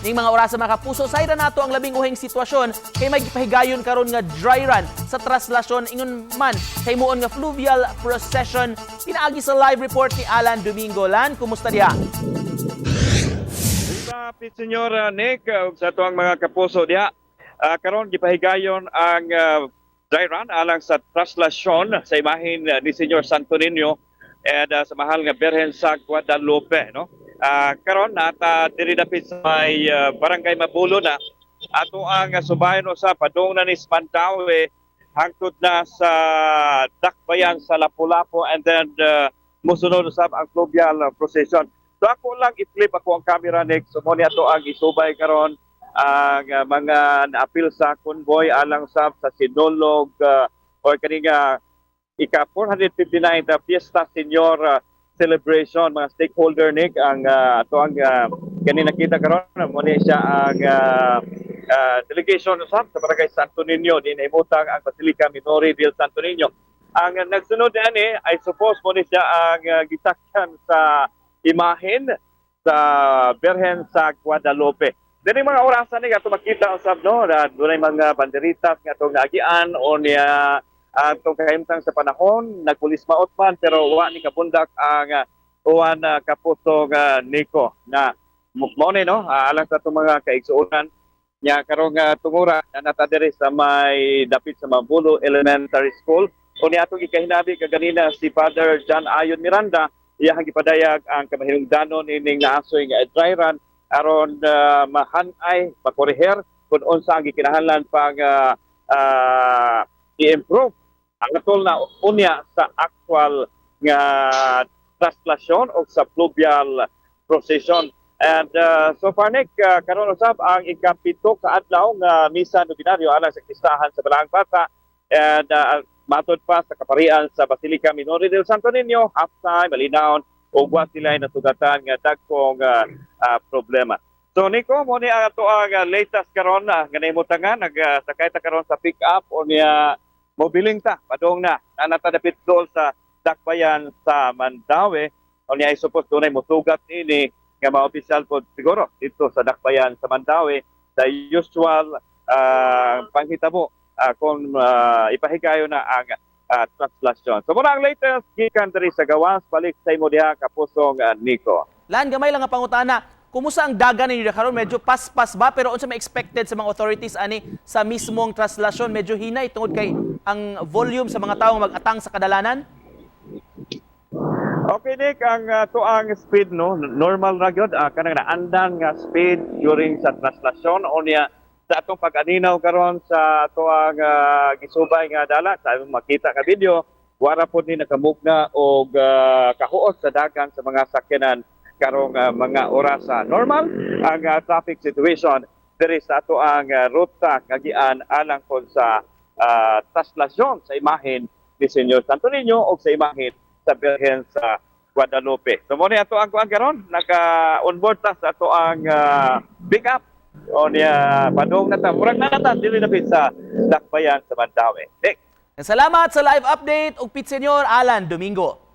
Ning mga oras mga kapuso, sayra nato ang labing uhing sitwasyon kay magpahigayon karon nga dry run sa traslasyon ingon man kay muon nga fluvial procession pinaagi sa live report ni Alan Domingo. Lan, kumusta diha? Sa Senyor Nick, ug sa tuang mga kapuso diha, ah, karon gipahigayon ang ah, dry run alang sa traslasyon sa imahin ah, ni Senyor Santo Niño and ah, sa mahal nga Birhen sa Guadalupe, no? Ah, karon nata diri dapit sa may ah, barangay Mabulo na ato ang ah, subayon sa padung na ni Mandaue hangtod na sa Dakbayan sa Lapu-Lapu and then uh, musunod sa ang fluvial procession. So ako lang i-flip ako ang camera next. So ato ang isubay karon ang uh, mga naapil sa convoy alang sa sa Sinulog uh, or kaninga ika 459 the Fiesta Senior uh, celebration mga stakeholder nik ang uh, ato ang uh, kani nakita karon mo ni siya ang uh, uh, delegation sa sa barangay Santo Niño din imutang ang Basilica Minori del Santo Niño ang uh, nagsunod ani I suppose mo ni siya ang uh, gisakyan sa imahen sa Birhen sa Guadalupe. Dili mga orasan ni ato makita usab no na dunay mga banderitas nga atong naagian o niya atong kahimtang sa panahon nagpulis maot man pero wa ni kabundak ang uh, uwan uh, kapuso nga Nico na mo ni no? Ah, alang sa atong mga kaigsuonan nya karong uh, tungura na nata diri sa may dapit sa Mabulo Elementary School. O ni atong ikahinabi kaganina si Father John Ayon Miranda iyahang gipadayag ang kamahilungdanon ining naasoy nga dry run aron uh, mahanay makoreher kung unsa ang gikinahanglan pag uh, uh, i-improve. Ang atol na unya sa actual nga traslasyon o sa fluvial procession. And uh, so far Nick uh, karon usab ang ikapito ka adlaw nga misa nobinaryo alang sa listahan sa Balaang Bata. And uh, matod pa sa kaparian sa Basilica Minori del Santo Niño halftime malinaw o wa sila natugatan nga dagkong uh, uh, problema. So Nico, mo ni ato ang uh, latest karon na nga nahimutangan nag uh, ta karon sa pick up o niya mobiling ta padong na na natadapit doon sa Dakbayan sa Mandaue o niya isupos doon ay mutugat ini nga mga opisyal po siguro dito sa Dakbayan sa Mandaue the usual uh, panghitabo uh, kung uh, ipahigayo na ang uh, translasyon. So muna ang latest gikan sa gawas balik sa imo diha kapusong uh, Nico. Lan, gamay lang nga pangutana. Kumusta ang dagan ninyo karon? Medyo paspas ba? Pero unsa may expected sa mga authorities ani sa mismong traslasyon? Medyo hinay tungod kay ang volume sa mga tawo mag-atang sa kadalanan? Okay, Nick, ang uh, tuang speed, no, normal ra gyud uh, kanang naandan nga speed during sa translasyon o niya sa atong pag-aninaw karon sa tuang uh, gisubay nga dala, sa makita ka video, wara po ni nakamugna og uh, kahuot sa dagan sa mga sakyanan karong uh, mga orasa. Normal ang uh, traffic situation diri sa ato ang uh, ruta nga gian alang kon sa uh, traslasyon sa imahen ni Senyor Santo Niño o sa imahen sa Birhen sa Guadalupe. So mo ato ang kuan karon naka-onboard ta sa ato ang uh, pick up o niya padung na ta murag na nata dili dapit sa Dakbayan sa Mandaue. Nick. Salamat sa live update ug Pit Senyor Alan Domingo.